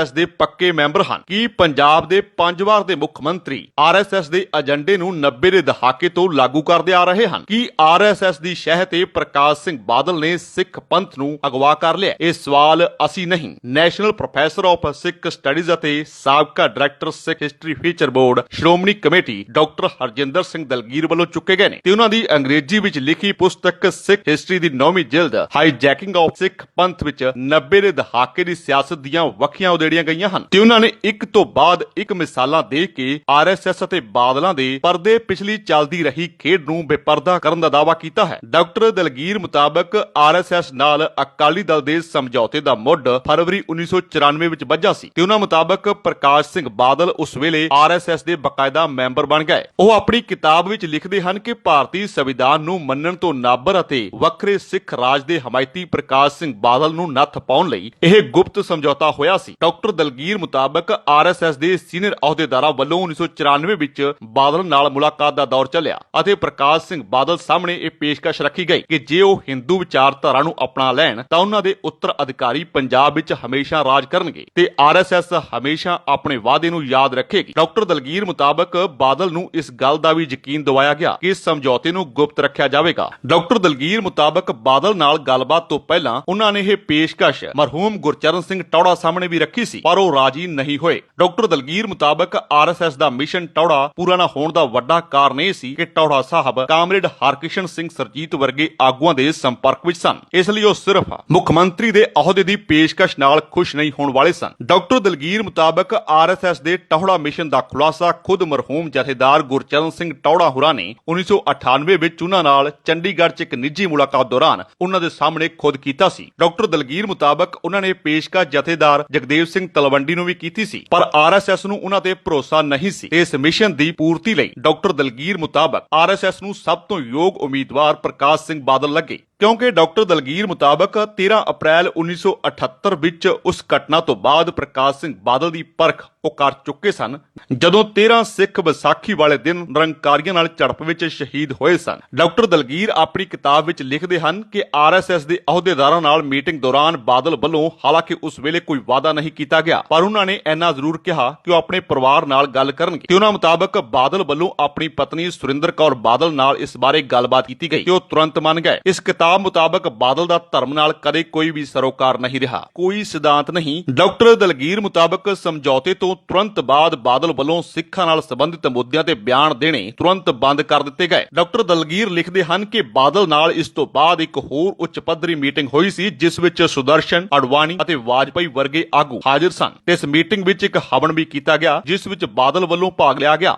RSS ਦੇ ਪੱਕੇ member ਹਨ। ਕੀ ਪੰਜਾਬ ਦੇ ਪੰਜ ਵਾਰ ਦੇ ਮੁੱਖ ਮੰਤਰੀ ਆਰਐਸਐਸ ਦੇ ਏਜੰਡੇ ਨੂੰ 90 ਦੇ ਦਹਾਕੇ ਤੋਂ ਲਾਗੂ ਕਰਦੇ ਆ ਰਹੇ ਹਨ? ਕੀ ਆਰਐਸਐਸ ਦੀ ਸ਼ਹਿ ਤੇ ਪ੍ਰਕਾਸ਼ ਸਿੰਘ ਬਾਦਲ ਨੇ ਸਿੱਖ ਪੰਥ ਨੂੰ ਅਗਵਾ ਕਰ ਲਿਆ? ਇਹ ਸਵਾਲ ਅਸੀਂ ਨਹੀਂ। National professor of Sikh studies ਅਤੇ ਸਾਬਕਾ director Sikh history feature board Shiromani committee doctor Harjinder Singh Dilgeer ਵੱਲੋਂ ਚੁੱਕੇ ਗਏ ਨੇ ਤੇ ਉਹਨਾਂ ਦੀ ਅੰਗਰੇਜ਼ੀ ਵਿੱਚ ਲਿਖੀ ਪੁਸਤਕ ਸਿੱਖ ਹਿਸਟਰੀ ਦੀ ਨੌਵੀਂ ਜਿਲਦ ਹਾਈਜੈਕਿੰਗ ਆਫ ਸਿੱਖ ਪੰਥ ਵਿੱਚ 90 ਦੇ ਦਹਾਕੇ ਦੀ ਸਿਆਸਤ ਦੀਆਂ ਵੱਖੀਆਂ ਉਦੇੜੀਆਂ ਗਈਆਂ ਹਨ। ਤੇ ਉਹਨਾਂ ਨੇ ਇੱਕ ਤੋਂ ਬਾਅਦ ਇੱਕ ਮਿਸਾਲਾਂ ਦੇ ਕੇ ਆਰਐਸਐਸ ਅਤੇ ਬਾਦਲਾਂ ਦੇ ਪਰਦੇ ਪਿਛਲੀ ਚੱਲਦੀ ਰਹੀ ਖੇਡ ਨੂੰ ਬੇਪਰਦਾ ਕਰਨ ਦਾ ਦਾਅਵਾ ਕੀਤਾ ਹੈ। ਡਾਕਟਰ ਦਲਗੀਰ ਮੁਤਾਬਕ ਆਰਐਸਐਸ ਨਾਲ ਅਕਾਲੀ ਦਲ ਦੇ ਸਮਝੌਤੇ ਦਾ ਮੁੱਢ ਫਰਵਰੀ 1994 ਵਿੱਚ ਵੱਜਾ ਸੀ ਤੇ ਉਹਨਾਂ ਮੁਤਾਬਕ ਪ੍ਰਕਾਸ਼ ਸਿੰਘ ਬਾਦਲ ਉਸ ਵੇਲੇ ਆਰਐਸਐਸ ਦੇ ਬਕਾਇਦਾ ਮੈਂਬਰ ਬਣ ਗਏ। ਉਹ ਆਪਣੀ ਕਿਤਾਬ ਵਿੱਚ ਲਿਖਦੇ ਹਨ ਕਿ ਭਾਰਤੀ ਸੰਵਿਧਾਨ ਨੂੰ ਮੰਨਣ ਤੋਂ ਨਾਬਰ ਅਤੇ ਵੱਖਰੇ ਸਿੱਖ ਰਾਜ ਦੇ ਹਮਾਇਤੀ ਪ੍ਰਕਾਸ਼ ਸਿੰਘ ਬਾਦਲ ਨੂੰ ਨੱਥ ਪਾਉਣ ਲਈ ਇਹ ਗੁਪਤ ਸਮਝੌਤਾ ਹੋਇਆ ਸੀ। ਡਾਕਟਰ ਦਲਗੀਰ ਮੁਤਾਬਕ ਆਰਐਸਐਸ ਦੇ ਸੀਨੀਅਰ ਅਹੁਦੇਦਾਰਾਂ ਵੱਲੋਂ 1994 ਵਿੱਚ ਬਾਦਲ ਨਾਲ ਮੁਲਾਕਾਤ ਦਾ ਦੌਰ ਚੱਲਿਆ ਅਤੇ ਪ੍ਰਕਾਸ਼ ਸਿੰਘ ਬਾਦਲ ਸਾਹਮਣੇ ਇਹ ਪੇਸ਼ਕਸ਼ ਰੱਖੀ ਗਈ ਕਿ ਜੇ ਉਹ ਹਿੰਦੂ ਵਿਚਾਰਧਾਰਾ ਨੂੰ ਅਪਣਾ ਲੈਣ, ਤਾਂ ਉਹਨਾਂ ਦੇ ਉੱਤਰ ਅਧਿਕਾਰੀ ਪੰਜਾਬ ਵਿੱਚ ਹਮੇਸ਼ਾ ਰਾਜ ਕਰਨਗੇ ਤੇ ਆਰਐਸਐਸ ਹਮੇਸ਼ਾ ਆਪਣੇ ਵਾਅਦੇ ਨੂੰ ਯਾਦ ਰੱਖੇਗੀ। ਡਾਕਟਰ ਦਲਗੀਰ ਮੁਤਾਬਕ ਬਾਦਲ ਨੂੰ ਇਸ ਗੱਲ ਦਾ ਵੀ ਯਕੀਨ ਦਿਵਾਇਆ ਗਿਆ ਕਿ ਇਸ ਸਮਝੌਤੇ ਨੂੰ ਗੁਪਤ ਰੱਖਿਆ ਜਾਵੇਗਾ। ਡਾਕਟਰ ਦਲਗੀਰ ਮੁਤਾਬਕ ਬਾਦਲ ਨਾਲ ਗੱਲਬਾਤ ਤੋਂ ਪਹਿਲਾਂ ਉਹਨਾਂ ਨੇ ਇਹ ਪੇਸ਼ਕਸ਼ ਮਰਹੂਮ ਗੁਰਚਰਨ ਸਿੰਘ ਟੌੜਾ ਸਾਹਮਣੇ ਵੀ ਰੱਖੀ ਸੀ। ਪਰ ਉਹ ਰਾਜੀ ਨਹੀਂ ਹੋਏ। ਡਾਕਟਰ ਦਲਗੀਰ ਮੁਤਾਬਕ ਆਰਐਸਐਸ ਦਾ ਮਿਸ਼ਨ ਟੌੜਾ ਪੂਰਾ ਨਾ ਹੋਣ ਦਾ ਵੱਡਾ ਕਾਰਨ ਇਹ ਸੀ ਕਿ ਟੌੜਾ ਸਾਹਿਬ ਕਾਮਰੇਡ ਹਰਕਿਸ਼ਨ ਸਿੰਘ ਸਰਜੀਤ ਵਰਗੇ ਆਗੂਆਂ ਦੇ ਸੰਪਰਕ ਵਿੱਚ ਸਨ। ਇਸ ਲਈ ਉਹ ਸਿਰਫ ਮੁੱਖ ਮੰਤਰੀ ਦੇ ਅਹੁਦੇ ਦੀ ਪੇਸ਼ਕਸ਼ ਨਾਲ ਖੁਸ਼ ਨਹੀਂ ਹੋਣ ਵਾਲੇ ਸਨ। ਡਾਕਟਰ ਦਲਗੀਰ ਮੁਤਾਬਕ ਆਰਐਸਐਸ ਦੇ ਟੌੜਾ ਮਿਸ਼ਨ ਦਾ ਖੁਲਾਸਾ ਖੁਦ ਮਰਹੂਮ ਜਥੇਦਾਰ ਗੁਰਚਰਨ ਸਿੰਘ ਟੌੜਾ ਹੁਰਾ ਨੇ 1998 ਵਿੱਚ ਉਹਨਾਂ ਨਾਲ ਚੰਡੀਗੜ੍ਹ 'ਚ ਇੱਕ ਨਿੱਜੀ ਮੁਲਾਕਾਤ ਦੌਰਾਨ ਉਹਨਾਂ ਦੇ ਸਾਹਮਣੇ ਖੁਦ ਕੀਤਾ ਸੀ। ਡਾਕਟਰ ਦਲਗੀਰ ਮੁਤਾਬਕ ਉਹਨਾਂ ਨੇ ਪੇਸ਼ਕਸ਼ ਜਥੇਦਾਰ ਜਗਦੇਵ ਸਿੰਘ ਤਲਵੰਡੀ ਨੂੰ ਵੀ ਕੀਤੀ ਸੀ, ਪਰ ਆਰਐਸਐਸ ਨੂੰ ਉਹਨਾਂ ਤੇ ਭਰੋਸਾ ਨਹੀਂ ਸੀ। ਤੇ ਇਸ ਮਿਸ਼ਨ ਦੀ ਪੂਰਤੀ ਲਈ ਡਾਕਟਰ ਦਲਗੀਰ ਮੁਤਾਬਕ ਆਰਐਸਐਸ ਨੂੰ ਸਭ ਤੋਂ ਯੋਗ ਉਮੀਦਵਾਰ ਪ੍ਰਕਾਸ਼ ਸਿੰਘ ਬਾਦਲ ਲੱਗੇ, ਕਿਉਂਕਿ ਡਾਕਟਰ ਦਲਗੀਰ ਮੁਤਾਬਕ 13 ਅਪ੍ਰੈਲ 1978 ਵਿੱਚ ਉਸ ਘਟਨਾ ਤੋਂ ਬਾਅਦ ਪ੍ਰਕਾਸ਼ ਸਿੰਘ ਬਾਦਲ ਦੀ ਪਰਖ ਉਹ ਕਰ ਚੁੱਕੇ ਸਨ, ਜਦੋਂ 13 ਸਿੱਖ ਵਿਸਾਖੀ ਵਾਲੇ ਦਿਨ ਨਿਰੰਕਾਰੀਆਂ ਨਾਲ ਝੜਪ ਵਿੱਚ ਸ਼ਹੀਦ ਹੋਏ ਸਨ। ਡਾਕਟਰ ਦਲਗੀਰ ਆਪਣੀ ਕਿਤਾਬ ਵਿੱਚ ਲਿਖਦੇ ਹਨ ਕਿ ਆਰਐਸਐਸ ਦੇ ਅਹੁਦੇਦਾਰਾਂ ਨਾਲ ਮੀਟਿੰਗ ਦੌਰਾਨ ਬਾਦਲ ਵੱਲੋਂ ਹਾਲਾਂਕਿ ਉਸ ਵੇਲੇ ਕੋਈ ਵਾਅਦਾ ਨਹੀਂ ਕੀਤਾ ਗਿਆ, ਪਰ ਉਹਨਾਂ ਨੇ ਇੰਨਾ ਜ਼ਰੂਰ ਕਿਹਾ ਕਿ ਉਹ ਆਪਣੇ ਪਰਿਵਾਰ ਨਾਲ ਗੱਲ ਕਰਨਗੇ। ਤੇ ਉਹਨਾਂ ਮੁਤਾਬਕ ਬਾਦਲ ਵੱਲੋਂ ਆਪਣੀ ਪਤਨੀ ਸੁਰਿੰਦਰ ਕੌਰ ਬਾਦਲ ਨਾਲ ਇਸ ਬਾਰੇ ਗੱਲਬਾਤ ਕੀਤੀ ਗਈ ਤੇ ਉਹ ਤੁਰੰਤ ਮੰਨ ਗਏ। ਇਸ ਕਿਤਾਬ ਮੁਤਾਬਕ ਬਾਦਲ ਦਾ ਧਰਮ ਨਾਲ ਕਦੇ ਕੋਈ ਵੀ ਸਰੋਕਾਰ ਨਹੀਂ ਰਿਹਾ। ਕੋਈ ਸਿਧਾਂਤ ਨਹੀਂ। ਡਾਕਟਰ ਦਲਗੀਰ ਮੁਤਾਬਕ ਸਮਝੌਤੇ ਤੋਂ ਤੋਂ ਤੁਰੰਤ ਬਾਅਦ ਬਾਦਲ ਵੱਲੋਂ ਸਿੱਖਾਂ ਨਾਲ ਸੰਬੰਧਿਤ ਮੁੱਦਿਆਂ ਤੇ ਬਿਆਨ ਦੇਣੇ ਤੁਰੰਤ ਬੰਦ ਕਰ ਦਿੱਤੇ ਗਏ। ਡਾਕਟਰ ਦਲਗੀਰ ਲਿਖਦੇ ਹਨ ਕਿ ਬਾਦਲ ਨਾਲ ਇਸ ਤੋਂ ਬਾਅਦ ਇੱਕ ਹੋਰ ਉੱਚ ਪੱਧਰੀ ਮੀਟਿੰਗ ਹੋਈ ਸੀ, ਜਿਸ ਵਿੱਚ ਸੁਦਰਸ਼ਨ, ਅਡਵਾਨੀ ਅਤੇ ਵਾਜਪਾਈ ਵਰਗੇ ਆਗੂ ਹਾਜ਼ਰ ਸਨ। ਤੇ ਇਸ ਮੀਟਿੰਗ ਵਿੱਚ ਇੱਕ ਹਵਨ ਵੀ ਕੀਤਾ ਗਿਆ, ਜਿਸ ਵਿੱਚ ਬਾਦਲ ਵੱਲੋਂ ਭਾਗ ਲਿਆ ਗਿਆ।